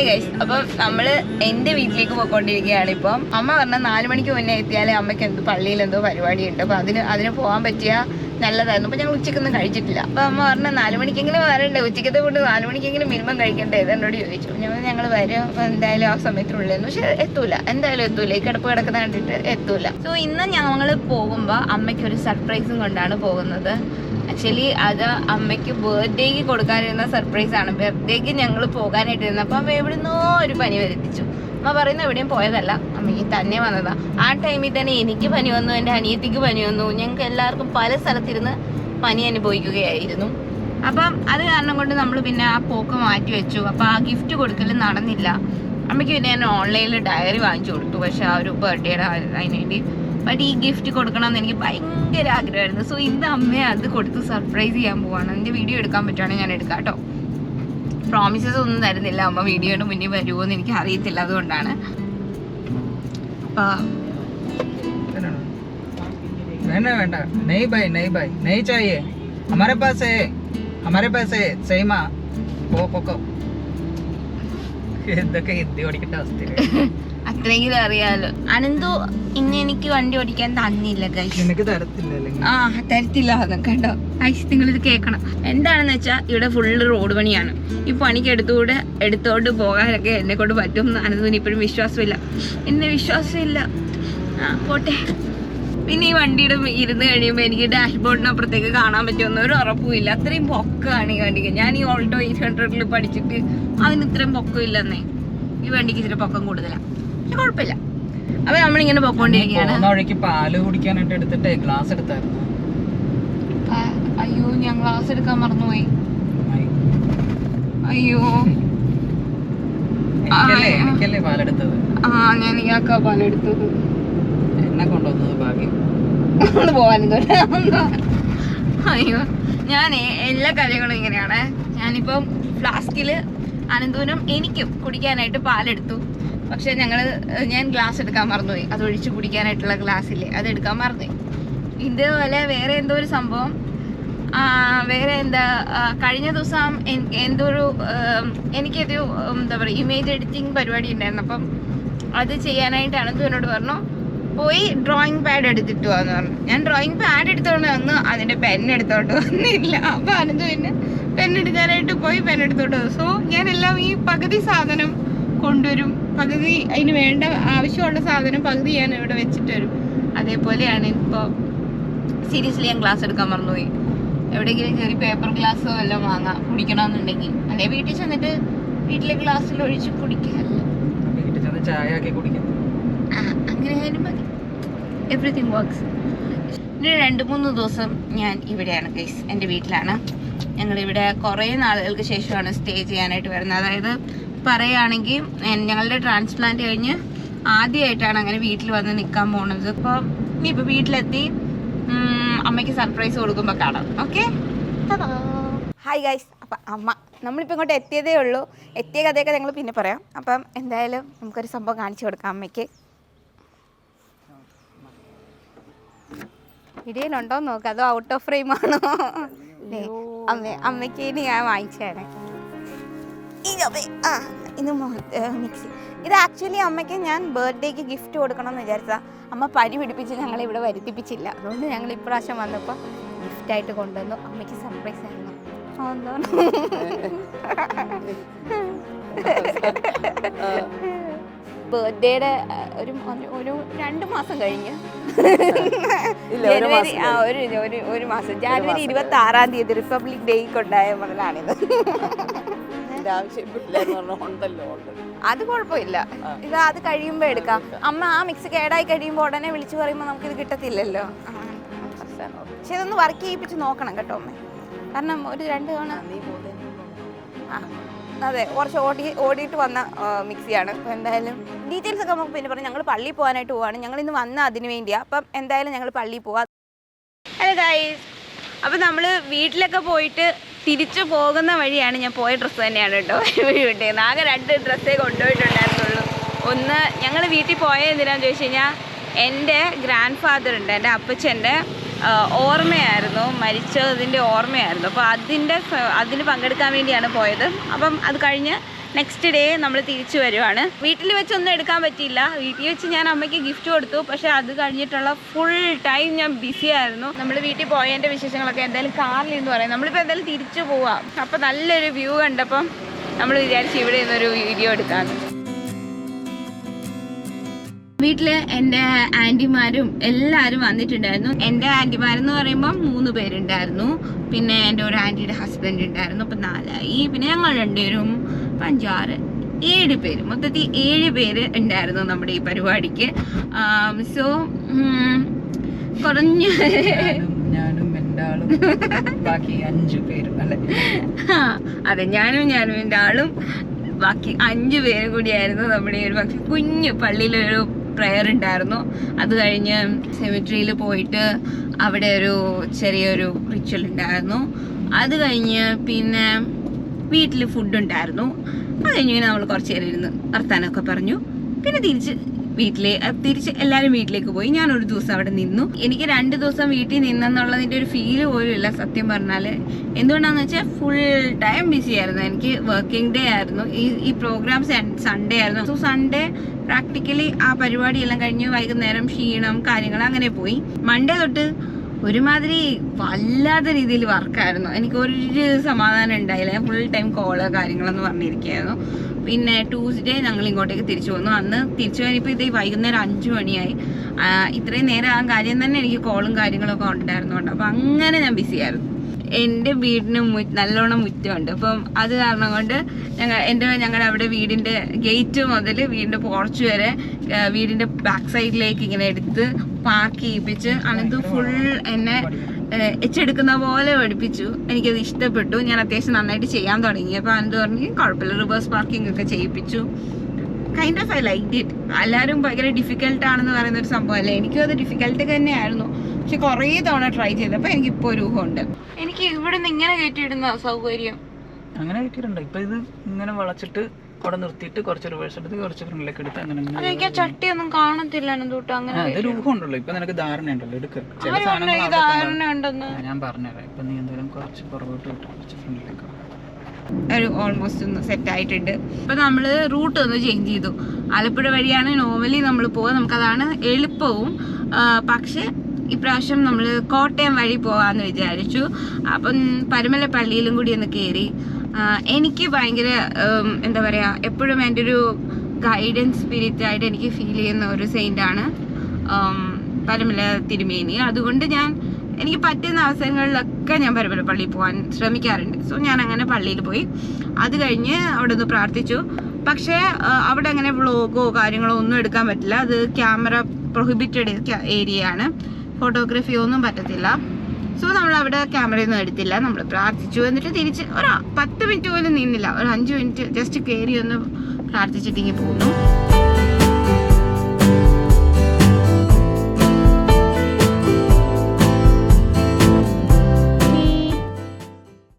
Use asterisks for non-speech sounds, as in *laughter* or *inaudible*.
Hi guys അപ്പം നമ്മൾ എന്റെ വീട്ടിലേക്ക് പോയിക്കൊണ്ടിരിക്കുകയാണ് ഇപ്പം. അമ്മ പറഞ്ഞ നാല് മണിക്ക് മുന്നേ എത്തിയാലേ അമ്മയ്ക്ക് എന്ത് പള്ളിയിൽ എന്തോ പരിപാടി ഉണ്ട് അപ്പൊ അതിന് അതിന് പോകാൻ പറ്റിയ നല്ലതായിരുന്നു. അപ്പൊ ഞങ്ങൾ ഉച്ചക്കൊന്നും കഴിച്ചിട്ടില്ല. അപ്പൊ അമ്മ പറഞ്ഞ നാല് മണിക്കെങ്കിലും വരണ്ടേ? ഉച്ചക്കത്തെ കൊണ്ട് നാല് മണിക്കെങ്കിലും മിനിമം കഴിക്കണ്ടേ? എന്നോട് ചോദിച്ചു. ഞങ്ങൾ ഞങ്ങൾ വരും. എന്തായാലും ആ സമയത്തിനുള്ളിൽ പക്ഷെ എത്തൂല. എന്തായാലും എത്തൂല. ഈ കിടപ്പ് കിടക്കുന്ന കണ്ടിട്ട് എത്തൂല. സോ ഇന്ന് ഞങ്ങൾ അമ്മയ്ക്ക് ഒരു സർപ്രൈസും കൊണ്ടാണ് പോകുന്നത്. ആക്ച്വലി അത് അമ്മയ്ക്ക് ബർത്ത്ഡേക്ക് കൊടുക്കാനിരുന്ന സർപ്രൈസ് ആണ്. ബർത്ത്ഡേക്ക് ഞങ്ങൾ പോകാനായിട്ടിരുന്നു. അപ്പം അമ്മ എവിടുന്നോ ഒരു പനി വരുത്തിച്ചു. അമ്മ പറയുന്നു എവിടെയും പോയതല്ല. അമ്മയ്ക്ക് തന്നെ വന്നതാ. ആ ടൈമിൽ തന്നെ എനിക്ക് പനി വന്നു എന്റെ അനിയത്തിക്ക് പനി വന്നു. ഞങ്ങൾക്ക് എല്ലാവർക്കും പല സ്ഥലത്തിരുന്ന് പനി അനുഭവിക്കുകയായിരുന്നു. അപ്പം അത് കാരണം കൊണ്ട് നമ്മൾ പിന്നെ ആ പോക്ക് മാറ്റി വെച്ചു. അപ്പം ആ ഗിഫ്റ്റ് കൊടുക്കൽ നടന്നില്ല. അമ്മയ്ക്ക് പിന്നെ ഞാൻ ഓൺലൈനിൽ ഡയറി വാങ്ങിച്ചു കൊടുത്തു. പക്ഷേ ആ ഒരു ബർത്ത്ഡേയുടെ അതിന് വേണ്ടി ബട്ട് ഈ ഗിഫ്റ്റ് കൊടുക്കണമെന്ന് എനിക്ക് ഭയങ്കര ആഗ്രഹമായിരുന്നു സോ ഇന്ന് അമ്മയെ അത് കൊടുത്ത് സർപ്രൈസ് ചെയ്യാൻ പോവാണ് എൻ്റെ വീഡിയോ എടുക്കാൻ പറ്റുവാണെങ്കിൽ ഞാൻ എടുക്കാം കേട്ടോ പ്രോമിസസ് ഒന്നും തരുന്നില്ല അമ്മ വീഡിയോയുടെ മുന്നിൽ വരുമോ എന്ന് എനിക്ക് അറിയത്തില്ല അതുകൊണ്ടാണ് അപ്പൊ വേണ്ട വേണ്ട नहीं भाई नहीं भाई नहीं चाहिए हमारे पास है हमारे पास है സൈമ പോ പൊക്കോ എന്തൊക്കെ ഹിന്ദി ഓടിക്കേണ്ട അവസ്ഥ *laughs* അത്രയെങ്കിലും അറിയാലോ. അനന്തു ഇന്ന് എനിക്ക് വണ്ടി ഓടിക്കാൻ തന്നില്ല തരത്തില്ല അല്ലെങ്കിൽ? ആ തരത്തില്ല. കണ്ടോ? ഐസ് നിങ്ങൾ ഇത് കേൾക്കണം. എന്താണെന്ന് വെച്ചാൽ ഇവിടെ ഫുള്ള് റോഡ് പണിയാണ്. ഈ പണിക്ക് എടുത്തുകൂടെ എടുത്തോണ്ട് പോകാനൊക്കെ എന്നെ കൊണ്ട് പറ്റും അനന്തുവിന് ഇപ്പോഴും വിശ്വാസമില്ല. ഇന്ന് വിശ്വാസമില്ല. ആ പോട്ടെ. പിന്നെ ഈ വണ്ടിയുടെ ഇരുന്ന് കഴിയുമ്പോൾ എനിക്ക് ഡാഷ്ബോർഡിനപ്പുറത്തേക്ക് കാണാൻ പറ്റുമെന്ന് ഒരു ഉറപ്പുമില്ല. അത്രയും പൊക്കമാണ് ഈ വണ്ടിക്ക്. ഞാൻ ഈ ഓൾട്ടോ എയ്റ്റ് ഹൺഡ്രഡിൽ പഠിച്ചിട്ട് അതിന് ഇത്രയും പൊക്കം ഇല്ലെന്നേ ഈ വണ്ടിക്ക് ഇച്ചിരി പൊക്കം കൂടുതലാണ് കുഴപ്പമില്ല. അപ്പൊ നമ്മളിങ്ങനെ പോയിക്കൊണ്ടിരിക്കുകയാണ്. വഴിക്ക് പാൽ കുടിക്കാനായിട്ട് എടുത്തിട്ട് ഗ്ലാസ് എടുത്തായിരുന്നു. അയ്യോ ഞാൻ ഗ്ലാസ് എടുക്കാൻ മറന്നുപോയി. അയ്യോ. എനിക്കല്ലേ ആ. എനിക്കല്ലേ പാലെടുത്തത്? ആ ഞാൻ ഇയാൾക്കാ പാലെടുത്തത്. എന്നെ കൊണ്ടുവന്നത് ഭാഗ്യം. നമ്മൾ അയ്യോ ഞാൻ എല്ലാ കാര്യങ്ങളും ഇങ്ങനെയാണ്. ഞാനിപ്പം ഫ്ലാസ്കിൽ അനന്തൂനും എനിക്കും കുടിക്കാനായിട്ട് പാലെടുത്തു. പക്ഷെ ഞങ്ങൾ ഞാൻ ഗ്ലാസ് എടുക്കാൻ മറന്നുപോയി. അത് ഒഴിച്ച് കുടിക്കാനായിട്ടുള്ള ഗ്ലാസ് ഇല്ലേ അത് എടുക്കാൻ മറന്നുപോയി ഇതേപോലെ വേറെ എന്തോ ഒരു സംഭവം വേറെ എന്താ കഴിഞ്ഞ ദിവസം എന്തോ ഒരു എനിക്കൊരു എന്താ പറയുക ഇമേജ് എഡിറ്റിംഗ് പരിപാടി ഉണ്ടായിരുന്നു. അപ്പം അത് ചെയ്യാനായിട്ടാണ് എന്നോട് പറഞ്ഞു പോയി ഡ്രോയിങ് പാഡ് എടുത്തിട്ട് വാന്ന് പറഞ്ഞു. ഞാൻ ഡ്രോയിങ് പാഡ് എടുത്തോണ്ട് വന്നു അതിന്റെ പെൻ എടുത്തോണ്ട് വന്നില്ല. അപ്പം അനന്തു പിന്നെ പെൻ എടുക്കാനായിട്ട് പോയി പെൻ എടുത്തോണ്ട് വന്നു. സോ ഞാൻ എല്ലാം ഈ പകുതി സാധനം കൊണ്ടുവരും. പകുതി അതിന് വേണ്ട ആവശ്യമുള്ള സാധനം പകുതി ഞാൻ ഇവിടെ വെച്ചിട്ട് വരും. അതേപോലെയാണ് ഇപ്പോൾ സീരിയസ്ലി ഞാൻ ക്ലാസ് എടുക്കാൻ മറന്നുപോയി. എവിടെയെങ്കിലും ചെറിയ പേപ്പർ ഗ്ലാസ്സോ എല്ലാം വാങ്ങാം കുടിക്കണമെന്നുണ്ടെങ്കിൽ. അല്ലെ വീട്ടിൽ ചെന്നിട്ട് വീട്ടിലെ ഗ്ലാസ്സിൽ ഒഴിച്ച് കുടിക്കാനല്ല വീട്ടിൽ ചെന്ന് ചായ ആക്കി കുടിക്കാം. ആ, അങ്ങനെ ആയാലും മതി. എവറിഥിങ് വർക്ക്സ് ഇനി രണ്ട് മൂന്ന് ദിവസം ഞാൻ ഇവിടെയാണ് ഗൈസ് എന്റെ വീട്ടിലാണ്. ഞങ്ങളിവിടെ കുറേ നാളുകൾക്ക് ശേഷമാണ് സ്റ്റേ ചെയ്യാനായിട്ട് വരുന്നത്. അതായത് പറയുകയാണെങ്കിൽ ഞങ്ങളുടെ ട്രാൻസ്പ്ലാന്റ് കഴിഞ്ഞ് ആദ്യമായിട്ടാണ് അങ്ങനെ വീട്ടിൽ വന്ന് നിൽക്കാൻ പോണത്. ഇപ്പോൾ ഇനിയിപ്പോൾ വീട്ടിലെത്തി അമ്മയ്ക്ക് സർപ്രൈസ് കൊടുക്കുമ്പോൾ കാണാം. ഓക്കെ ഹായ് ഗൈസ് അപ്പം അമ്മ നമ്മളിപ്പോൾ ഇങ്ങോട്ട് എത്തിയതേ ഉള്ളൂ. എത്തിയ കഥയൊക്കെ ഞങ്ങൾ പിന്നെ പറയാം. അപ്പം എന്തായാലും നമുക്കൊരു സംഭവം കാണിച്ചു കൊടുക്കാം അമ്മയ്ക്ക്. ഇടയിലുണ്ടോ നോക്കാം. അതോ ഔട്ട് ഓഫ് ഫ്രെയിം ആണോ? അമ്മ അമ്മയ്ക്ക് ഇനി ഞാൻ വാങ്ങിച്ചു ഇതേ ആ ഇത് മിക്സി. ഇത് ആക്ച്വലി അമ്മയ്ക്ക് ഞാൻ ബർത്ത്ഡേക്ക് ഗിഫ്റ്റ് കൊടുക്കണം എന്ന് വിചാരിച്ചാൽ അമ്മ പനി പിടിപ്പിച്ച് ഞങ്ങളെ ഇവിടെ വരുത്തിപ്പിച്ചില്ല. അതുകൊണ്ട് ഞങ്ങൾ ഇപ്രാവശ്യം വന്നപ്പോൾ ഗിഫ്റ്റായിട്ട് കൊണ്ടുവന്നു. അമ്മയ്ക്ക് സർപ്രൈസ് ആയിരുന്നു. ബർത്ത്ഡേയുടെ ഒരു ഒരു- രണ്ട് മാസം കഴിഞ്ഞ്. ജനുവരി ആ ഒരു ഒരു ഒരു മാസം. ജാനുവരി ഇരുപത്തി ആറാം തീയതി റിപ്പബ്ലിക് ഡേക്ക് ഉണ്ടായ മുതലാണിത് അത് കുഴപ്പമില്ല. ഇത് അത് കഴിയുമ്പോ എടുക്കാം. അമ്മ ആ മിക്സ് കേടായി കഴിയുമ്പോ ഉടനെ വിളിച്ചു പറയുമ്പോ നമുക്ക് ഇത് കിട്ടത്തില്ലല്ലോ. ആ. പക്ഷെ ഇതൊന്ന് വർക്ക് ചെയ്യിപ്പിച്ച് നോക്കണം കേട്ടോ അമ്മ. കാരണം ഒരു രണ്ട് തവണ ആ, അതെ കുറച്ച് ഓടി ഓടിയിട്ട് വന്ന ആ, മിക്സിയാണ്. അപ്പോൾ എന്തായാലും ഡീറ്റെയിൽസ് ഒക്കെ നമുക്ക് പിന്നെ പറഞ്ഞു ഞങ്ങൾ പള്ളിയിൽ പോകാനായിട്ട് പോവാണ്. ഞങ്ങൾ ഇന്ന് വന്ന അതിന് വേണ്ടിയാണ് അപ്പം എന്തായാലും ഞങ്ങൾ പള്ളിയിൽ പോവാം. ഹലോ ഗൈസ് അപ്പം നമ്മൾ വീട്ടിലൊക്കെ പോയിട്ട് തിരിച്ചു പോകുന്ന വഴിയാണ് ഞാൻ പോയ ഡ്രസ്സ് തന്നെയാണ് കേട്ടോ. വീട്ടിൽ ആകെ രണ്ട് ഡ്രസ്സേ കൊണ്ടുപോയിട്ടുണ്ടായിരുന്നുള്ളൂ. ഒന്ന് ഞങ്ങൾ വീട്ടിൽ പോയ എന്തിനാന്ന് ചോദിച്ചു കഴിഞ്ഞാൽ എന്റെ ഗ്രാൻഡ് ഫാദർ ഉണ്ട് എന്റെ അപ്പച്ചന്റെ ഓർമ്മയായിരുന്നു. മരിച്ചതിന്റെ ഓർമ്മയായിരുന്നു. അപ്പോൾ അതിന്റെ അതിന് പങ്കെടുക്കാൻ വേണ്ടിയാണ് പോയത്. അപ്പം അത് കഴിഞ്ഞ് നെക്സ്റ്റ് ഡേ നമ്മൾ തിരിച്ചു വരുവാണ്. വീട്ടിൽ വെച്ചൊന്നും എടുക്കാൻ പറ്റിയില്ല. വീട്ടിൽ വെച്ച് ഞാൻ അമ്മയ്ക്ക് ഗിഫ്റ്റ് കൊടുത്തു. പക്ഷെ അത് കഴിഞ്ഞിട്ടുള്ള ഫുൾ ടൈം ഞാൻ ബിസി ആയിരുന്നു. നമ്മൾ വീട്ടിൽ പോയതിന്റെ വിശേഷങ്ങളൊക്കെ എന്തായാലും കാറിൽ എന്ന് പറയാം. നമ്മളിപ്പോൾ എന്തായാലും തിരിച്ചു പോവാം. അപ്പോൾ നല്ലൊരു വ്യൂ കണ്ടപ്പം നമ്മൾ വിചാരിച്ച് ഇവിടെ നിന്നൊരു വീഡിയോ എടുക്കാമെന്ന് വീട്ടിൽ എന്റെ ആന്റിമാരും എല്ലാവരും വന്നിട്ടുണ്ടായിരുന്നു. എന്റെ ആന്റിമാരെന്ന് പറയുമ്പോൾ മൂന്ന് പേരുണ്ടായിരുന്നു. പിന്നെ എന്റെ ഒരു ആന്റിയുടെ ഹസ്ബൻഡ് ഉണ്ടായിരുന്നു. അപ്പം നാലായി. പിന്നെ ഞങ്ങൾ രണ്ടുപേരും അഞ്ചാറ്. ഏഴ് പേര്. മൊത്തത്തിൽ ഏഴ് പേര് ഉണ്ടായിരുന്നു നമ്മുടെ ഈ പരിപാടിക്ക്. സോ കുറഞ്ഞ ബാക്കി അഞ്ചു പേരും അല്ലെ? ആ, അതെ ഞാനും ഞാനും എന്റെ ആളും ബാക്കി അഞ്ചു പേര് കൂടിയായിരുന്നു നമ്മുടെ ഒരു പക്ഷെ കുഞ്ഞു പള്ളിയിലൊരു പ്രയർ ഉണ്ടായിരുന്നു. അത് കഴിഞ്ഞ് സെമിട്രിയിൽ പോയിട്ട് അവിടെ ഒരു ചെറിയൊരു റിച്വൽ ഉണ്ടായിരുന്നു. അത് കഴിഞ്ഞ് പിന്നെ വീട്ടിൽ ഫുഡ് ഉണ്ടായിരുന്നു. അത് കഴിഞ്ഞ് നമ്മൾ കുറച്ച് നേരം ഇരുന്ന് വർത്താനമൊക്കെ പറഞ്ഞു. പിന്നെ തിരിച്ച് വീട്ടിലെ തിരിച്ച് എല്ലാവരും വീട്ടിലേക്ക് പോയി. ഞാൻ ഒരു ദിവസം അവിടെ നിന്നു. എനിക്ക് രണ്ട് ദിവസം വീട്ടിൽ നിന്നെന്നുള്ളതിന്റെ ഒരു ഫീൽ പോലും ഇല്ല. സത്യം പറഞ്ഞാൽ എന്തുകൊണ്ടാണെന്ന് വെച്ചാൽ ഫുൾ ടൈം ബിസി ആയിരുന്നു. എനിക്ക് വർക്കിംഗ് ഡേ ആയിരുന്നു. ഈ ഈ പ്രോഗ്രാം സൺഡേ ആയിരുന്നു. സോ സൺഡേ പ്രാക്ടിക്കലി ആ പരിപാടിയെല്ലാം കഴിഞ്ഞ് വൈകുന്നേരം ക്ഷീണം കാര്യങ്ങൾ അങ്ങനെ പോയി. മൺഡേ തൊട്ട് ഒരുമാതിരി വല്ലാത്ത രീതിയിൽ വർക്കായിരുന്നു. എനിക്ക് ഒരു സമാധാനം ഉണ്ടായില്ല. ഞാൻ ഫുൾ ടൈം കോൾ കാര്യങ്ങളെന്ന് പറഞ്ഞിരിക്കുകയായിരുന്നു. പിന്നെ ട്യൂസ്ഡേ ഞങ്ങൾ ഇങ്ങോട്ടേക്ക് തിരിച്ചു വന്നു. അന്ന് തിരിച്ചു കഴിഞ്ഞപ്പോൾ ഇത് വൈകുന്നേരം അഞ്ചു മണിയായി. ഇത്രയും നേരം ആ കാര്യം തന്നെ എനിക്ക് കോളും കാര്യങ്ങളൊക്കെ ഉണ്ടായിരുന്നു ഉണ്ടായിരുന്നുണ്ട് അപ്പം അങ്ങനെ ഞാൻ ബിസിയായിരുന്നു എന്റെ വീടിന് മു നല്ലോണം മുറ്റമുണ്ട്. അപ്പം അത് കാരണം കൊണ്ട് ഞങ്ങൾ എന്റെ ഞങ്ങളുടെ അവിടെ വീടിന്റെ ഗേറ്റ് മുതൽ വീടിന്റെ പോർച്ച് വരെ വീടിന്റെ ബാക്ക് സൈഡിലേക്ക് ഇങ്ങനെ എടുത്ത് പാർക്ക് ചെയ്യിപ്പിച്ച് അനന്ത് ഫുൾ എന്നെ എച്ചെടുക്കുന്ന പോലെ പഠിപ്പിച്ചു. എനിക്കത് ഇഷ്ടപ്പെട്ടു. ഞാൻ അത്യാവശ്യം നന്നായിട്ട് ചെയ്യാൻ തുടങ്ങി. അപ്പോൾ അനന്ത് പറഞ്ഞു കുഴപ്പമില്ല റിവേഴ്സ് പാർക്കിംഗ് ഒക്കെ ചെയ്യിപ്പിച്ചു. Kind of I like it എല്ലാവരും ഭയങ്കര ഡിഫിക്കൽട്ട് ആണെന്ന് പറയുന്ന ഒരു സംഭവം സംഭവമല്ലേ? എനിക്കും അത് ഡിഫിക്കൽട്ട് തന്നെയായിരുന്നു. പക്ഷെ കുറേ തവണ ട്രൈ ചെയ്തപ്പോൾ എനിക്ക് ഇപ്പോൾ ഒരു ഊഹമുണ്ട്. എനിക്ക് ഇവിടെ നിന്ന് ഇങ്ങനെ കയറ്റിയിടുന്ന സൗകര്യം. അങ്ങനെ കിട്ടിയിട്ടുണ്ട് ഇപ്പൊ ഇത് ഇങ്ങനെ വളച്ചിട്ട് അവിടെ നിർത്തിയിട്ട് കുറച്ച് റിവേഴ്സ് എടുത്ത് കുറച്ച് ഫ്രണ്ടിലേക്ക് എടുത്ത് അങ്ങനെ അതെനിക്ക് ആ ചട്ടിയൊന്നും കാണത്തില്ല അനന്തൂട്ട് അങ്ങനെ ഉണ്ടല്ലോ ഇപ്പൊ നിനക്ക് ധാരണ ഉണ്ടല്ലോ എടുക്ക. ചില ആര് പറഞ്ഞു ഈ അവിടെ ധാരണ ഉണ്ടെന്ന് ഞാൻ പറഞ്ഞുതരാം. ഇപ്പൊ നീ എന്തായാലും കുറച്ച് പുറകോട്ട് വിട്ടു കുറച്ച് ഫ്രണ്ടിലേക്ക് ഒരു ഓൾമോസ്റ്റ് ഒന്ന് സെറ്റ് ആയിട്ടുണ്ട്. ഇപ്പൊ നമ്മൾ റൂട്ട് ഒന്ന് ചേഞ്ച് ചെയ്തു. ആലപ്പുഴ വഴിയാണ് നോർമലി നമ്മൾ പോവുക നമുക്കതാണ് എളുപ്പവും. ആ, പക്ഷെ ഇപ്രാവശ്യം നമ്മൾ കോട്ടയം വഴി പോവാന്ന് വിചാരിച്ചു. അപ്പം പരുമല പള്ളിയിലും കൂടി ഒന്ന് കയറി എനിക്ക് ഭയങ്കര എന്താ പറയുക എപ്പോഴും എന്റെ ഒരു ഗൈഡൻസ് സ്പിരിറ്റ് ആയിട്ട് എനിക്ക് ഫീൽ ചെയ്യുന്ന ഒരു സെയിന്റാണ് പരമല തിരുമേനി. അതുകൊണ്ട് ഞാൻ എനിക്ക് പറ്റുന്ന അവസരങ്ങളിലൊക്കെ ഞാൻ പരമല പള്ളിയിൽ പോകാൻ ശ്രമിക്കാറുണ്ട്. സോ ഞാൻ അങ്ങനെ പള്ളിയിൽ പോയി. അത് കഴിഞ്ഞ് അവിടെ നിന്ന് പ്രാർത്ഥിച്ചു. പക്ഷേ അവിടെ അങ്ങനെ വ്ളോഗോ കാര്യങ്ങളോ ഒന്നും എടുക്കാൻ പറ്റില്ല. അത് ക്യാമറ പ്രൊഹിബിറ്റഡ് ഏരിയ ആണ്. ഒന്നും പറ്റത്തില്ല. സോ നമ്മൾ അവിടെ ക്യാമറയൊന്നും എടുത്തില്ല. നമ്മൾ പ്രാർത്ഥിച്ചു എന്നിട്ട് തിരിച്ച് ഒരു പത്ത് മിനിറ്റ് പോലും നിന്നില്ല ഒരു അഞ്ച് മിനിറ്റ് ജസ്റ്റ് കയറി ഒന്ന് പ്രാർത്ഥിച്ചിട്ടിങ്ങി പോന്നു.